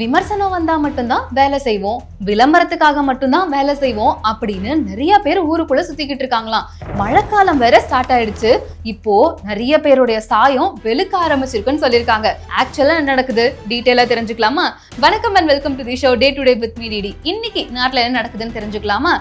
விமர்சனம் வந்தா மட்டும்தான் வேலை செய்வோம். விளம்பரத்துக்காக மட்டும்தான் வேலை செய்வோம் அப்படின்னு நிறைய பேர் ஊருக்குள்ள சுத்திக்கிட்டு இருக்காங்களாம். மழைக்காலம் வேற ஸ்டார்ட் ஆயிடுச்சு. இப்போ நிறைய பேருடைய சாயம் வெளுக்க ஆரம்பிச்சிருக்குன்னு சொல்லியிருக்காங்க. ஆக்சுவலா என்ன நடக்குது? டீட்டெயிலா தெரிஞ்சுக்கலாமா? வணக்கம் and welcome to the show day to day with me DD இன்னைக்கு நாட்டில் என்ன நடக்குதுன்னு தெரிஞ்சுக்கலாமா?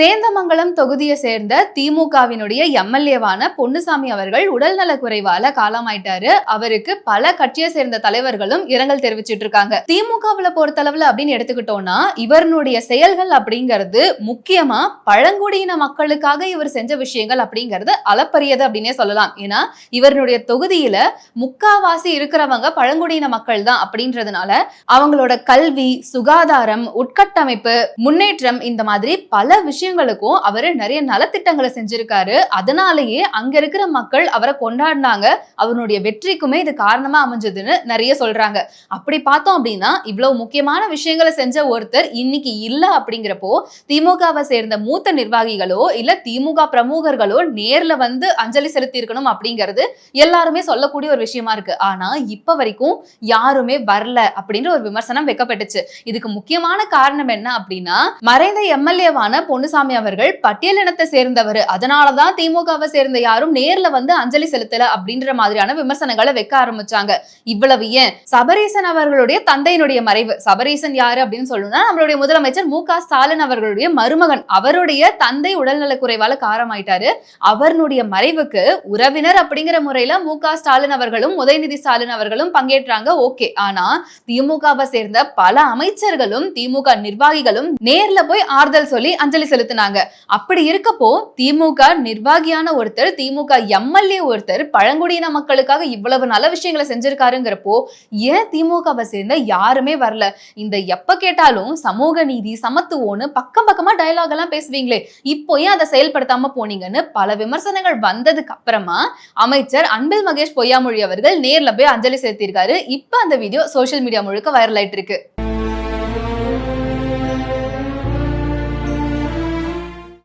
சேந்தமங்கலம் தொகுதியை சேர்ந்த திமுகவினுடைய எம்எல்ஏவான பொன்னுசாமி அவர்கள் உடல்நலக் குறைவால காலமாயிட்டாரு. அவருக்கு பல கட்சியை சேர்ந்த தலைவர்களும் இரங்கல் தெரிவிச்சிட்டு இருக்காங்க. திமுகவுல பொறுத்தளவுல அப்படின்னு எடுத்துக்கிட்டோம்னா இவருடைய செயல்கள் அப்படிங்கிறது முக்கியமா பழங்குடியின மக்களுக்காக இவர் செஞ்ச விஷயங்கள் அப்படிங்கிறது அளப்பரியது அப்படின்னே சொல்லலாம். ஏன்னா இவருடைய தொகுதியில முக்காவாசி இருக்கிறவங்க பழங்குடியின மக்கள் தான் அப்படின்றதுனால அவங்களோட கல்வி சுகாதாரம் உட்கட்டமைப்பு முன்னேற்றம் இந்த மாதிரி பல விஷயங்களுக்கும் அவரு நிறைய நலத்திட்டங்களை செஞ்சிருக்காரு. அதனாலேயே அங்க இருக்கிற மக்கள் அவரை கொண்டாடினாங்க. அவருடைய வெற்றிக்குமே இது காரணமா அமைஞ்சதுன்னு நிறைய சொல்றாங்க. அப்படி பார்த்தோம் அப்படின்னா இவ்வளவு முக்கியமான விஷயங்களை செஞ்ச ஒருத்தர் இன்னைக்கு இல்ல அப்படிங்கிறப்போ திமுகவை சேர்ந்த மூத்த நிர்வாகிகளோ இல்ல திமுக பிரமுகர்களோ நேர்ல வந்து அஞ்சலி செலுத்தி இருக்கணும் அப்படிங்கிறது எல்லாருமே சொல்லக்கூடிய ஒரு விஷயமா இருக்கு. ஆனா இப்ப வரைக்கும் யாருமே வரல அப்படின்ற ஒரு விமர்சனம் வைக்கப்பட்டுச்சு. இதுக்கு முக்கியமான காரணம் என்ன அப்படின்னா மறைந்த எம்எல்ஏவான கந்தசாமி அவர்கள் பட்டியல் இனத்தை சேர்ந்தவர். அதனாலதான் திமுகவை சேர்ந்த யாரும் நேர்ல வந்து அஞ்சலி செலுத்தல அப்படின்ற மாதிரியான விமர்சனங்களை வைக்க ஆரம்பிச்சாங்க. இவ்வளவு ஏன்? சபரீசன் அவர்களுடைய தந்தையினுடைய மறைவு. சபரீசன் யாரு அப்படின்னு சொல்லணும்னா நம்மளுடைய முதலமைச்சர் மு ஸ்டாலின் அவர்களுடைய மருமகன். அவருடைய தந்தை உடல்நல குறைவால காரமாயிட்டாரு. அவருடைய மறைவுக்கு உறவினர் அப்படிங்கிற முறையில மு ஸ்டாலின் அவர்களும் உதயநிதி ஸ்டாலின் அவர்களும் பங்கேற்றாங்க. ஓகே. ஆனா திமுகவை சேர்ந்த பல அமைச்சர்களும் திமுக நிர்வாகிகளும் நேர்ல போய் ஆறுதல் சொல்லி அஞ்சலி செலுத்த செலுத்தினாங்க. அப்படி இருக்கப்போ திமுக நிர்வாகியான ஒருத்தர் திமுக எம்எல்ஏ ஒருத்தர் பழங்குடியின மக்களுக்காக இவ்வளவு நல்ல விஷயங்களை செஞ்சிருக்காருங்கிறப்போ ஏன் திமுகவை சேர்ந்த யாருமே வரல? இந்த எப்ப கேட்டாலும் சமூக நீதி சமத்துவம்னு பக்கம் பக்கமா டயலாக் எல்லாம் பேசுவீங்களே இப்போ ஏன் அதை செயல்படுத்தாம போனீங்கன்னு பல விமர்சனங்கள் வந்ததுக்கு அப்புறமா அமைச்சர் அன்பில் மகேஷ் பொய்யாமொழி அவர்கள் நேர்ல போய் அஞ்சலி செலுத்தியிருக்காரு. இப்ப அந்த வீடியோ சோசியல் மீடியா முழுக்க வைரல் ஆயிட்டு இருக்கு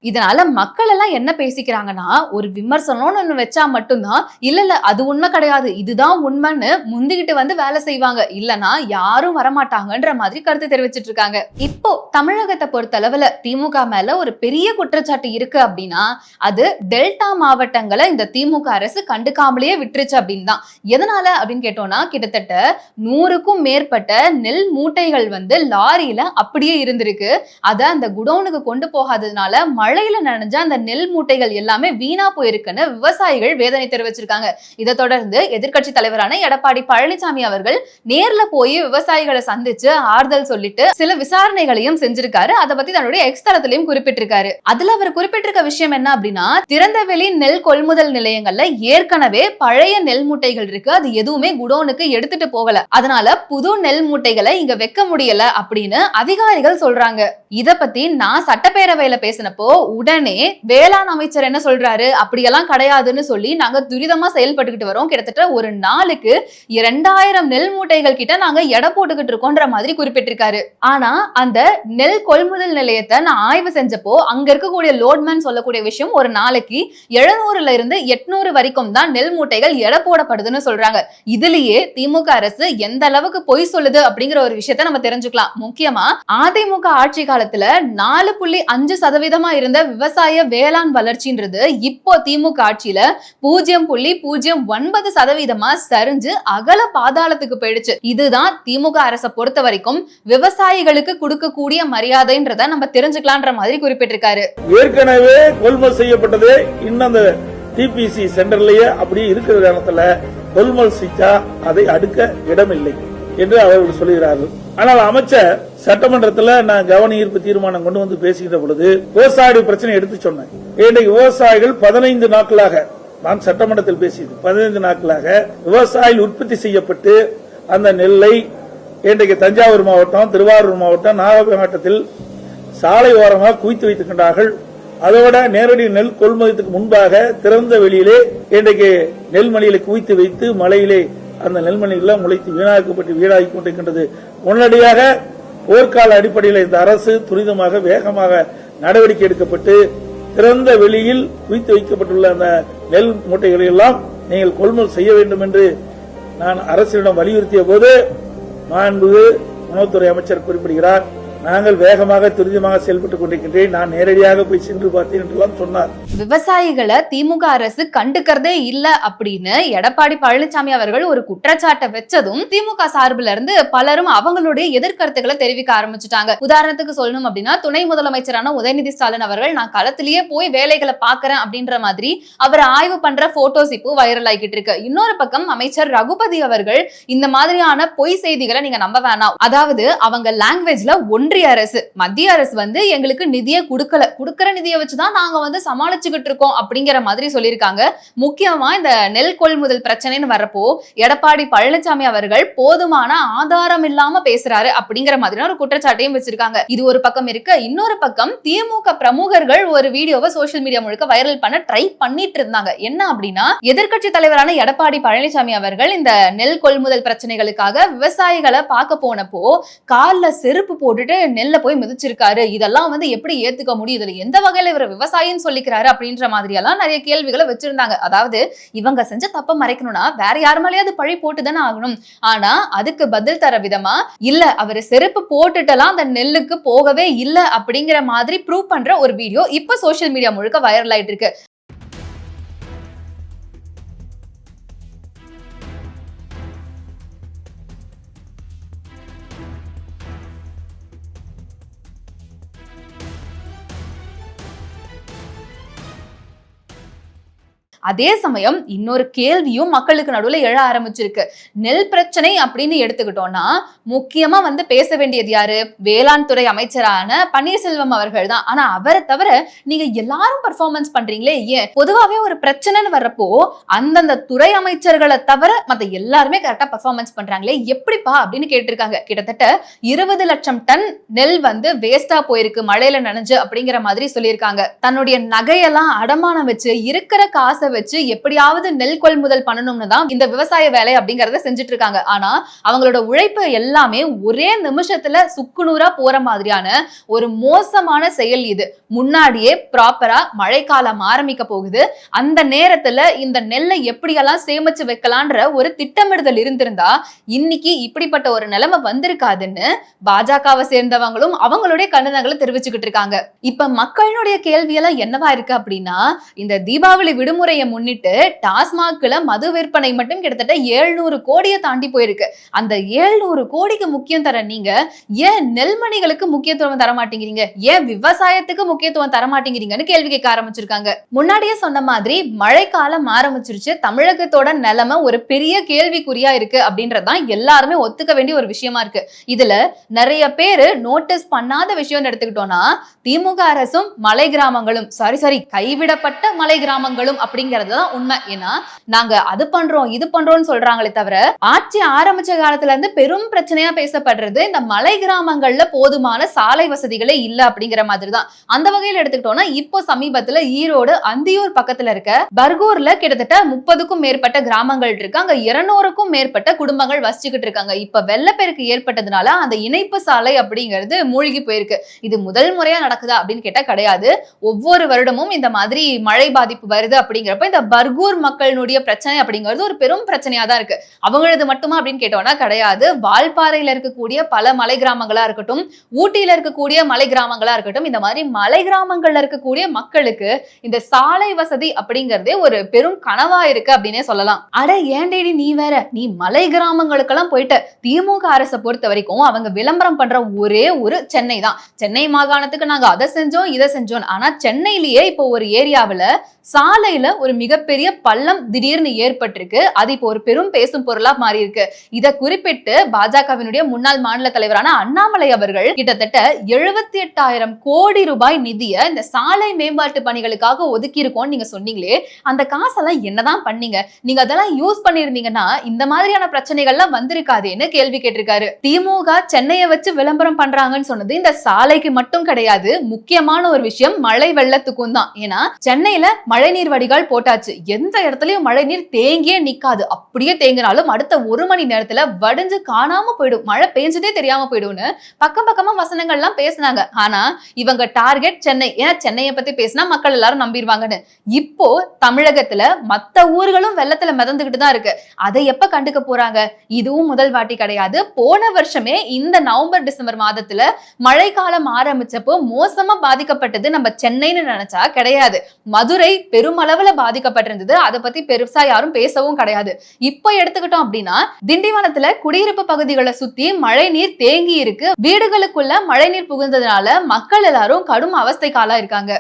இதனால மக்கள் எல்லாம் என்ன பேசிக்கிறாங்கன்னா ஒரு விமர்சனம்னு ஒன்று வச்சா மட்டும்தான் இல்ல இல்ல அது உண்மை கிடையாது. இதுதான் உண்மைன்னு முந்திக்கிட்டு வந்து வேலை செய்வாங்க. இல்லனா யாரும் வரமாட்டாங்கன்ற மாதிரி கருத்து தெரிவிச்சிட்டு இருக்காங்க இப்போ தமிழகத்தை பொறுத்தளவுல திமுக மேல ஒரு பெரிய குற்றச்சாட்டு இருக்கு அப்படின்னா அது டெல்டா மாவட்டங்களை இந்த திமுக அரசு கண்டுக்காமலேயே விட்டுருச்சு அப்படின்னு தான். எதனால அப்படின்னு கேட்டோம்னா கிட்டத்தட்ட நூறுக்கும் மேற்பட்ட நெல் மூட்டைகள் வந்து லாரியில அப்படியே இருந்திருக்கு. அதை அந்த குடோனுக்கு கொண்டு போகாததுனால மழையில நனைஞ்ச அந்த நெல் மூட்டைகள் எல்லாமே வீணா போயிருக்குன்னு விவசாயிகள் வேதனை தெரிவிச்சிருக்காங்க. இதை தொடர்ந்து எதிர்கட்சி தலைவரான எடப்பாடி பழனிசாமி அவர்கள் நேர்ல போய் விவசாயிகளை சந்திச்சு ஆறுதல் சொல்லிட்டு சில விசாரணைகளையும் செஞ்சிருக்காரு. அதை பத்தி தன்னுடைய எக்ஸ் தளத்திலையும் குறிப்பிட்டிருக்காரு. அதுல அவர் குறிப்பிட்டிருக்க விஷயம் என்ன அப்படின்னா திறந்தவெளி நெல் கொள்முதல் நிலையங்கள்ல ஏற்கனவே பழைய நெல் மூட்டைகள் இருக்கு. அது எதுவுமே குடோனுக்கு எடுத்துட்டு போகல. அதனால புது நெல் மூட்டைகளை இங்க வைக்க முடியல அப்படின்னு அதிகாரிகள் சொல்றாங்க. இத பத்தி நான் சட்டப்பேரவையில பேசினப்போ உடனே வேளாண் அமைச்சர் என்ன சொல்றாரு? அப்படியெல்லாம் கிடையாதுன்னு சொல்லி நாங்க துரிதமா செயல்பட்டுக்கிட்டு வரோம். கிட்டத்தட்ட ஒரு நாளுக்கு இரண்டாயிரம் நெல் மூட்டைகள் கிட்ட நாங்க எடை போட்டுக்கிட்டு இருக்கோன்ற மாதிரி குறிப்பிட்டிருக்காரு. ஆனா அந்த நெல் கொள்முதல் நிலையத்தை நான் ஆய்வு செஞ்சப்போ அங்க இருக்கக்கூடிய லோட்மேன் சொல்லக்கூடிய விஷயம் ஒரு நாளைக்கு எழுநூறுல இருந்து எட்நூறு வரைக்கும் தான் நெல் மூட்டைகள் எடை போடப்படுதுன்னு சொல்றாங்க. இதுலயே திமுக அரசு எந்த அளவுக்கு பொய் சொல்லுது அப்படிங்கிற ஒரு விஷயத்த நம்ம தெரிஞ்சுக்கலாம். முக்கியமா அதிமுக ஆட்சி காலத்துல நாலு புள்ளி அஞ்சு சதவீதமா இருந்த விவசாய வேளாண் வளர்ச்சின்றது இப்போ திமுக ஆட்சியில பூஜ்ஜியம் புள்ளி பூஜ்ஜியம் ஒன்பது சதவீதமா சரிஞ்சு அகல பாதாளத்துக்கு போயிடுச்சு. இதுதான் திமுக அரசை பொறுத்த வரைக்கும் விவசாயிகளுக்கு கொடுக்கக்கூடிய மரியாதைன்றத நம்ம தெரிஞ்சுக்கலான்ற மாதிரி குறிப்பிட்டிருக்காரு. ஏற்கனவே கொள்முதல் செய்யப்பட்டது இன்னும் அந்த டிபிசி சென்டர்லயே அப்படியே இருக்கிற காலத்துல கொள்முதல் செஞ்சா அதை அடுக்க இடமில்லை. என்று அவர்கள் சொல்கிறார்கள் ஆனால் அமைச்சர் சட்டமன்றத்தில் நான் கவன ஈர்ப்பு தீர்மானம் கொண்டு வந்து பேசுகிற பொழுது விவசாய பிரச்சனை எடுத்து சொன்னேன். இன்றைக்கு விவசாயிகள் பதினைந்து நாட்களாக நான் சட்டமன்றத்தில் பேசியது பதினைந்து நாட்களாக விவசாயிகள் உற்பத்தி செய்யப்பட்டு அந்த நெல்லை இன்றைக்கு தஞ்சாவூர் மாவட்டம் திருவாரூர் மாவட்டம் நாகப்பட்டினம் மாவட்டத்தில் சாலை ஓரமாக குவித்து வைத்திருக்கின்றார்கள். அதோட நேரடி நெல் கொள்முதலுக்கு முன்பாக திறந்த வெளியிலே இன்றைக்கு நெல்மணிகளை குவித்து வைத்து மலையிலே அந்த நெல்மணிகள் முளைத்து வீணாக்கப்பட்டு வீணாகி கொண்டிருக்கின்றது. உடனடியாக போர்க்கால அடிப்படையில் இந்த அரசு துரிதமாக வேகமாக நடவடிக்கை எடுக்கப்பட்டு திறந்த வெளியில் குவித்து வைக்கப்பட்டுள்ள அந்த நெல் மூட்டைகளை எல்லாம் நீங்கள் கொள்முதல் செய்ய வேண்டும் என்று நான் அரசிடம் வலியுறுத்திய போது மாண்புகு உணவுத்துறை அமைச்சர் குறிப்பிடுகிறார். நாங்கள் வேகமாக துரிதமாக செயல்பட்டுக் கொண்டிருக்கின்றேன். நான் நேரடியாக போய் சென்று பார்த்தேன் என்றெல்லாம் சொன்னார். விவசாயிகளை திமுக அரசு கண்டுக்கிறதே இல்ல அப்படின்னு எடப்பாடி பழனிசாமி அவர்கள் ஒரு குற்றச்சாட்டை வச்சதும் திமுக சார்பில் இருந்து பலரும் அவங்களுடைய எதிர்கருத்துக்களை தெரிவிக்க ஆரம்பிச்சுட்டாங்க. உதாரணத்துக்கு சொல்லணும் அப்படின்னா துணை முதலமைச்சரான உதயநிதி ஸ்டாலின் அவர்கள் நான் களத்திலேயே போய் வேலைகளை பாக்குறேன் அப்படின்ற மாதிரி அவர் ஆய்வு பண்ற போட்டோஸ் இப்போ வைரல் ஆகிட்டு இருக்கு. இன்னொரு பக்கம் அமைச்சர் ரகுபதி அவர்கள் இந்த மாதிரியான பொய் செய்திகளை நீங்க நம்ப வேணாம். அதாவது அவங்க லாங்குவேஜ்ல ஒன்றிய அரசு. மத்திய அரசு வந்து எங்களுக்கு நிதியை கொடுக்கல. கொடுக்கற நிதியை வச்சுதான் நாங்க வந்து சமாளிச்சுக்கிட்டு இருக்கோம் அப்படிங்கிற மாதிரி சொல்லியிருக்காங்க. முக்கியமா இந்த நெல் கொள்முதல் பிரச்சனைன்னு வரப்போ எடப்பாடி பழனிசாமி அவர்கள் போதுமான ஆதாரம் இல்லாம பேசுறாரு அப்படிங்கிற மாதிரியான ஒரு குற்றச்சாட்டையும் வச்சிருக்காங்க. இது ஒரு பக்கம் இருக்கு. இன்னொரு பக்கம் திமுக பிரமுகர்கள் ஒரு வீடியோவை சோஷியல் மீடியா முழுக்க வைரல் பண்ண ட்ரை பண்ணிட்டு இருந்தாங்க. என்ன அப்படின்னா எதிர்க்கட்சி தலைவரான எடப்பாடி பழனிசாமி அவர்கள் இந்த நெல் கொள்முதல் பிரச்சனைகளுக்காக விவசாயிகளை பார்க்க போனப்போ கால்ல செருப்பு போட்டுட்டு நெல்லை போய் மிதிச்சிருக்காரு. இதெல்லாம் வந்து எப்படி ஏத்துக்க முடியும்? இதுல எந்த வகையில இவர் விவசாயின்னு சொல்லிக்கிறாரு அப்படின்ற மாதிரி எல்லாம் நிறைய கேள்விகளை வச்சிருந்தாங்க. அதாவது இவங்க செஞ்ச தப்ப மறைக்கணும்னா வேற யார் மேலேயாவது பழி போட்டுதானே ஆகணும். ஆனா அதுக்கு பதில் தர விதமா இல்ல அவர் செருப்பு போட்டுட்டெல்லாம் அந்த நெல்லுக்கு போகவே இல்லை அப்படிங்கிற மாதிரி ப்ரூவ் பண்ற ஒரு வீடியோ இப்ப சோசியல் மீடியா முழுக்க வைரல் ஆயிட்டு இருக்கு அதே சமயம் இன்னொரு கேள்வியும் மக்களுக்கு நடுவில் எழ ஆரம்பிச்சிருக்கு. நெல் பிரச்சனை அப்படின்னு எடுத்துக்கிட்டோம்னா முக்கியமா வந்து பேச வேண்டியது யாரு? வேளாண் துறை அமைச்சரான பன்னீர்செல்வம் அவர்கள் தான். ஆனா அவரை தவிர நீங்க எல்லாரும் பர்ஃபார்மன்ஸ் பண்றீங்களே ஏன்? பொதுவாகவே ஒரு பிரச்சனைன்னு வர்றப்போ அந்தந்த துறை அமைச்சர்களை தவிர மற்ற எல்லாருமே கரெக்டா பர்ஃபார்மன்ஸ் பண்றாங்களே? எப்படிப்பா அப்படின்னு கேட்டிருக்காங்க. கிட்டத்தட்ட இருபது லட்சம் டன் நெல் வந்து வேஸ்டா போயிருக்கு மழையில நனைஞ்சு அப்படிங்கிற மாதிரி சொல்லியிருக்காங்க. தன்னுடைய நகையெல்லாம் அடமானம் வச்சு இருக்கிற காசை வச்சு எப்படியாவது நெல் கொள்முதல் பண்ணணும்னு தான் இந்த விவசாய வேலை அப்படிங்கறத செஞ்சுட்டு இருக்காங்க ஆனா அவங்களோட உழைப்பு எல்லாமே ஒரே நிமிஷத்துல சுக்குநூறா போற மாதிரியான ஒரு மோசமான செயல் இது. முன்னாடியே ப்ராப்பரா மழைக்காலம் ஆரம்பிக்க போகுது. அந்த நேரத்துல இந்த நெல்லை எப்படியெல்லாம் சேமிச்சு வைக்கலான்ற ஒரு திட்டமிடுதல் இருந்திருந்தா இன்னைக்கு இப்படிப்பட்ட ஒரு நிலைமை வந்திருக்காதுன்னு பாஜகவை சேர்ந்தவங்களும் அவங்களுடைய கண்டனங்களை தெரிவிச்சுக்கிட்டு இருக்காங்க. இப்ப மக்களுடைய கேள்வியெல்லாம் என்னவா இருக்கு அப்படின்னா இந்த தீபாவளி விடுமுறையை முன்னிட்டு டாஸ்மாக்ல மது விற்பனை மட்டும் கிட்டத்தட்ட ஏழ்நூறு கோடியை தாண்டி போயிருக்கு. அந்த ஏழ்நூறு கோடிக்கு முக்கியம் தர நீங்க ஏன் நெல்மணிகளுக்கு முக்கியத்துவம் தர மாட்டேங்கிறீங்க? ஏன் விவசாயத்துக்கு முக்கியத்துவம் தர மாட்டேங்கிறீங்கன்னு கேள்வி கேட்க ஆரம்பிச்சிருக்காங்க. முன்னாடியே சொன்ன மாதிரி மழைக்காலம் ஆரம்பிச்சிருச்சு. தமிழகத்தோட நிலைமை ஒரு பெரிய கேள்விக்குறியா இருக்கு அப்படின்றதான் எல்லாருமே ஒத்துக்க வேண்டிய ஒரு விஷயமா இருக்கு. இதுல நிறைய பேரு நோட்டீஸ் பண்ணாத விஷயம்னு எடுத்துக்கிட்டோம்னா திமுக அரசும் மலை கிராமங்களும் சாரி சாரி கைவிடப்பட்ட மலை கிராமங்களும் அப்படி அப்படிங்கிறது தான் உண்மை. ஏன்னா நாங்க அது பண்றோம் இது பண்றோம்னு சொல்றாங்களே தவிர ஆட்சி ஆரம்பிச்ச காலத்துல இருந்து பெரும் பிரச்சனையா பேசப்படுறது இந்த மலை கிராமங்கள்ல போதுமான சாலை வசதிகளே இல்ல அப்படிங்கிற மாதிரி தான் அந்த வகையில எடுத்துக்கிட்டோம்னா இப்போ சமீபத்துல ஈரோடு அந்தியூர் பக்கத்துல இருக்க பர்கூர்ல கிட்டத்தட்ட முப்பதுக்கும் மேற்பட்ட கிராமங்கள் இருக்கு. அங்க இருநூறுக்கும் மேற்பட்ட குடும்பங்கள் வசிச்சுக்கிட்டு இருக்காங்க. இப்ப வெள்ளப்பெருக்கு ஏற்பட்டதுனால அந்த இணைப்பு சாலை அப்படிங்கிறது மூழ்கி போயிருக்கு. இது முதல் முறையா நடக்குதா அப்படின்னு கேட்டா கிடையாது. ஒவ்வொரு வருடமும் இந்த மாதிரி மழை பாதிப்பு வருது அப்படிங்கிற அப்படிங்கிறப்ப இந்த பர்கூர் மக்களினுடைய பிரச்சனை அப்படிங்கிறது ஒரு பெரும் பிரச்சனையா தான் இருக்கு. அவங்களது மட்டுமா அப்படின்னு கேட்டோம்னா கிடையாது. வால்பாறையில இருக்கக்கூடிய பல மலை கிராமங்களா இருக்கட்டும் ஊட்டியில இருக்கக்கூடிய மலை கிராமங்களா இருக்கட்டும் இந்த மாதிரி மலை கிராமங்கள்ல இருக்கக்கூடிய மக்களுக்கு இந்த சாலை வசதி அப்படிங்கறதே ஒரு பெரும் கனவா இருக்கு அப்படின்னே சொல்லலாம். அட ஏண்டேடி நீ வேற? நீ மலை கிராமங்களுக்கெல்லாம் போயிட்ட. திமுக அரசை பொறுத்த வரைக்கும் அவங்க விளம்பரம் பண்ற ஒரே ஒரு சென்னை தான். சென்னை மாகாணத்துக்கு நாங்க அதை செஞ்சோம் இதை செஞ்சோம் ஆனா சென்னையிலேயே இப்போ ஒரு ஏரியாவில் சாலையில ஒரு மிகப்பெரிய பள்ளம் திடீர்னு ஏற்பட்டிருக்கு. அது இப்போ ஒரு பெரும் பேசும் பொருளா மாறி இருக்கு இதை குறிப்பிட்டு பாஜகவினுடைய முன்னாள் மாநில தலைவரான அண்ணாமலை அவர்கள் கிட்டத்தட்ட எழுபத்தி எட்டாயிரம் கோடி ரூபாய் நிதியை இந்த சாலை மேம்பாட்டு பணிகளுக்காக ஒதுக்கி இருக்கோம்னு நீங்க சொன்னீங்களே அந்த காசெல்லாம் என்னதான் பண்ணீங்க? நீங்க அதெல்லாம் யூஸ் பண்ணிருந்தீங்கன்னா இந்த மாதிரியான பிரச்சனைகள்லாம் வந்திருக்காதேன்னு கேள்வி கேட்டிருக்காரு. திமுக சென்னையை வச்சு விளம்பரம் பண்றாங்கன்னு சொன்னது இந்த சாலைக்கு மட்டும் கிடையாது முக்கியமான ஒரு விஷயம் மழை வெள்ளத்துக்கும் தான். ஏன்னா சென்னையில மழைநீர் வடிகால் போட்டாச்சு. எந்த இடத்துலயும் மழை நீர் தேங்கியே நிக்காது. அப்படியே தேங்கினாலும் அடுத்த ஒரு மணி நேரத்துல வடிஞ்சு காணாம போயிடும். மழை பெஞ்சதே தெரியாம போயிடும்னு பக்கம் பக்கமா வசனங்கள்லாம் பேசுனாங்க. ஆனா இவங்க டார்கெட் சென்னை. ஏன்னா சென்னையை பத்தி பேசினா மக்கள் எல்லாரும் நம்பிடுவாங்கன்னு. இப்போ தமிழகத்துல மத்த ஊர்களும் வெள்ளத்துல மிதந்துகிட்டு தான் இருக்கு. அதை எப்ப கண்டுக்க போறாங்க? இதுவும் முதல் வாட்டி கிடையாது. போன வருஷமே இந்த நவம்பர் டிசம்பர் மாதத்துல மழை காலம் ஆரம்பிச்சப்போ மோசமா பாதிக்கப்பட்டது நம்ம சென்னைன்னு நினைச்சா கிடையாது. மதுரை பெருமளவுல பாதிக்கப்பட்டிருந்தது. அதை பத்தி பெருசா யாரும் பேசவும் கிடையாது. இப்ப எடுத்துக்கிட்டோம் அப்படின்னா திண்டிவனத்துல குடியிருப்பு பகுதிகளை சுத்தி மழை நீர் தேங்கி இருக்கு. வீடுகளுக்குள்ள மழை நீர் புகுந்ததுனால மக்கள் எல்லாரும் கடும் அவஸ்தை காலா இருக்காங்க.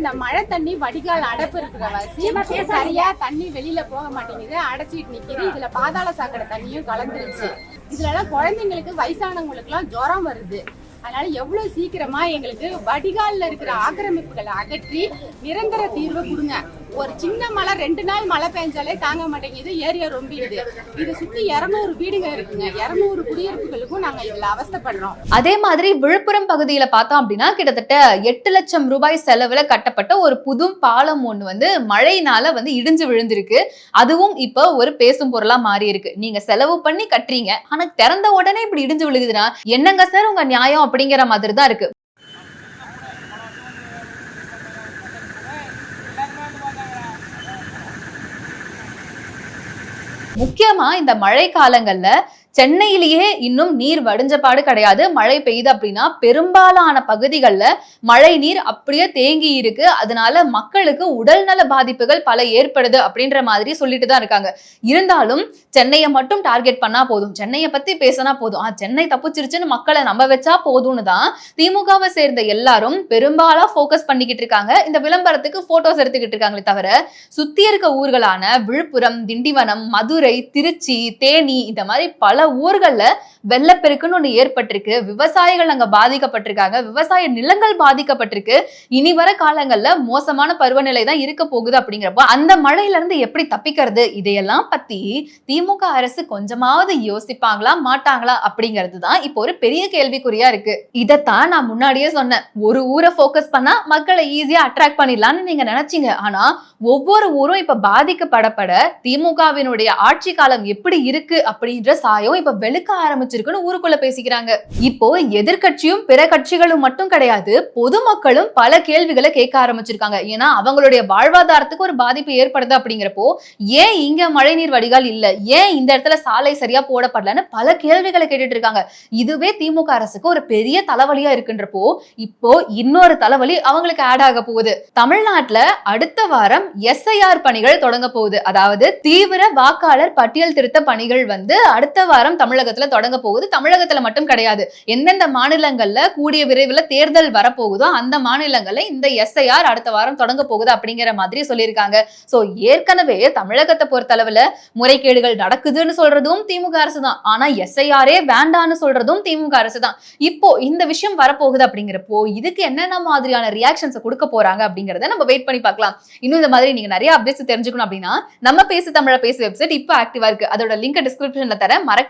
இந்த மழை தண்ணி வடிகால் அடைப்பு இருக்கிற வசி சரியா தண்ணி வெளியில போக மாட்டேங்குது. அடைச்சிட்டு நிக்குது. இதுல பாதாள சாக்கடை தண்ணியும் கலந்துருச்சு. இதுல எல்லாம் குழந்தைங்களுக்கு வயசானவங்களுக்கு எல்லாம் ஜுரம் வருது. அதனால எவ்வளவு சீக்கிரமா எங்களுக்கு வடிகால்ல இருக்கிற ஆக்கிரமிப்புகளை அகற்றி நிரந்தர தீர்வு கொடுங்க. ஒரு சின்ன மழை ரெண்டு நாள் மழை பெஞ்சாலே தாங்க மாட்டேங்குது ஏரியா ரொம்பிடுது. இது சுத்தி இருநூறு வீடுங்க இருக்குங்க. இருநூறு குடியிருப்புகளுக்கும் நாங்க இதுல அவஸ்தைப்படுறோம். அதே மாதிரி விழுப்புரம் பகுதியில பார்த்தோம் அப்படின்னா கிட்டத்தட்ட எட்டு லட்சம் ரூபாய் செலவுல கட்டப்பட்ட ஒரு புது பாலம் ஒண்ணு வந்து மழையினால வந்து இடிஞ்சு விழுந்திருக்கு. அதுவும் இப்போ ஒரு பேசும் பொருளா மாறி இருக்கு. நீங்க செலவு பண்ணி கட்டுறீங்க. ஆனா திறந்த உடனே இப்படி இடிஞ்சு விழுகுதுன்னா என்னங்க சார் உங்க நியாயம் அப்படிங்கிற மாதிரி தான் இருக்கு. முக்கியமா இந்த மழை காலங்கள்ல சென்னையிலேயே இன்னும் நீர் வடிஞ்ச பாடு கிடையாது. மழை பெய்யுது அப்படின்னா பெரும்பாலான பகுதிகளில் மழை நீர் அப்படியே தேங்கி இருக்கு. அதனால மக்களுக்கு உடல்நல பாதிப்புகள் பல ஏற்படுது அப்படின்ற மாதிரி சொல்லிட்டு தான் இருக்காங்க. இருந்தாலும் சென்னையை மட்டும் டார்கெட் பண்ணா போதும். சென்னையை பத்தி பேசினா போதும். ஆ சென்னை தப்பிச்சிருச்சுன்னு மக்களை நம்ப வச்சா போதும்னு தான் திமுகவை சேர்ந்த எல்லாரும் பெரும்பாலா ஃபோக்கஸ் பண்ணிக்கிட்டு இருக்காங்க. இந்த விளம்பரத்துக்கு போட்டோஸ் எடுத்துக்கிட்டு இருக்காங்களே தவிர சுத்தி இருக்க ஊர்களான விழுப்புரம் திண்டிவனம் மதுரை திருச்சி தேனி இந்த மாதிரி பல ஊர்கள்ல வெள்ளப்பெருக்குன்னு ஒன்று ஏற்பட்டிருக்கு. விவசாயிகள் அங்க பாதிக்கப்பட்டிருக்காங்க. விவசாய நிலங்கள் பாதிக்கப்பட்டிருக்கு. இனி வர காலங்கள்ல மோசமான பருவநிலை தான் இருக்க போகுது அப்படிங்கிறப்போ அந்த மழையில இருந்து எப்படி தப்பிக்கிறது? இதையெல்லாம் பத்தி திமுக அரசு கொஞ்சமாவது யோசிப்பாங்களா மாட்டாங்களா அப்படிங்கிறது தான் இப்போ ஒரு பெரிய கேள்விக்குறியா இருக்கு. இதைத்தான் நான் முன்னாடியே சொன்னேன். ஒரு ஊரை ஃபோக்கஸ் பண்ணா மக்களை ஈஸியா அட்ராக்ட் பண்ணிடலாம்னு நீங்க நினைச்சீங்க. ஆனா ஒவ்வொரு ஊரும் இப்ப பாதிக்கப்படப்பட திமுகவினுடைய ஆட்சி காலம் எப்படி இருக்கு அப்படின்ற சாயம் இப்ப வெளுக்க ஆரம்பிச்சிருக்குன்னு ஊருக்குள்ள பேசிக்கிறாங்க. இப்போ எதிர்கட்சியும் பிற கட்சிகளும் மட்டும் கிடையாது பொதுமக்களும் பல கேள்விகளை கேட்க ஆரம்பிச்சிருக்காங்க. ஏன்னா அவங்களுடைய வாழ்வாதாரத்துக்கு ஒரு பாதிப்பு ஏற்படுது அப்படிங்கிறப்போ ஏன் இங்க மழைநீர் வடிகால் இல்ல? ஏன் இந்த இடத்துல சாலை சரியா போடப்படலன்னு பல கேள்விகளை கேட்டுட்டு இருக்காங்க. இதுவே திமுக அரசுக்கு ஒரு பெரிய தலைவலியா இருக்குன்றப்போ இப்போ இன்னொரு தலைவலி அவங்களுக்கு ஆட் ஆக போகுது. தமிழ்நாட்டுல அடுத்த வாரம் எஸ்ஐஆர் பணிகள் தொடங்க போகுது. அதாவது தீவிர வாக்காளர் பட்டியல் திருத்த பணிகள் வந்து அடுத்த வாரம் தமிழகத்துல தொடங்க போகுது. தமிழகத்துல மட்டும் கிடையாது. எந்தெந்த மாநிலங்கள்ல கூடிய விரைவில் தேர்தல் வரப்போகுதோ அந்த மாநிலங்கள்ல இந்த எஸ்ஐஆர் அடுத்த வாரம் தொடங்க போகுது அப்படிங்கிற மாதிரி சொல்லியிருக்காங்க. சோ ஏற்கனவே தமிழகத்தை பொறுத்தளவுல முறைகேடுகள் நடக்குதுன்னு சொல்றதும் திமுக அரசு தான் ஆனா எஸ்ஐஆரே வேண்டான்னு சொல்றதும் திமுக அரசு தான் இப்போ இந்த விஷயம் வரப்போகுது அப்படிங்கிறப்போ இதுக்கு என்னென்ன மாதிரியான ரியாக்ஷன்ஸ் கொடுக்க போறாங்க அப்படிங்கறத நம்ம வெயிட் பண்ணி பார்க்கலாம். இன்னும் இந்த மாதிரி நீங்க நிறைய அப்டேட்ஸ் தெரிஞ்சுக்கணும் அப்படின்னா நம்ம பேசு தமிழ பேசு வெப்சைட் இப்போ ஆக்டிவா இருக்கு. அதோட லிங்க் டிஸ்கிரிப்ஷன்ல தர மறக்க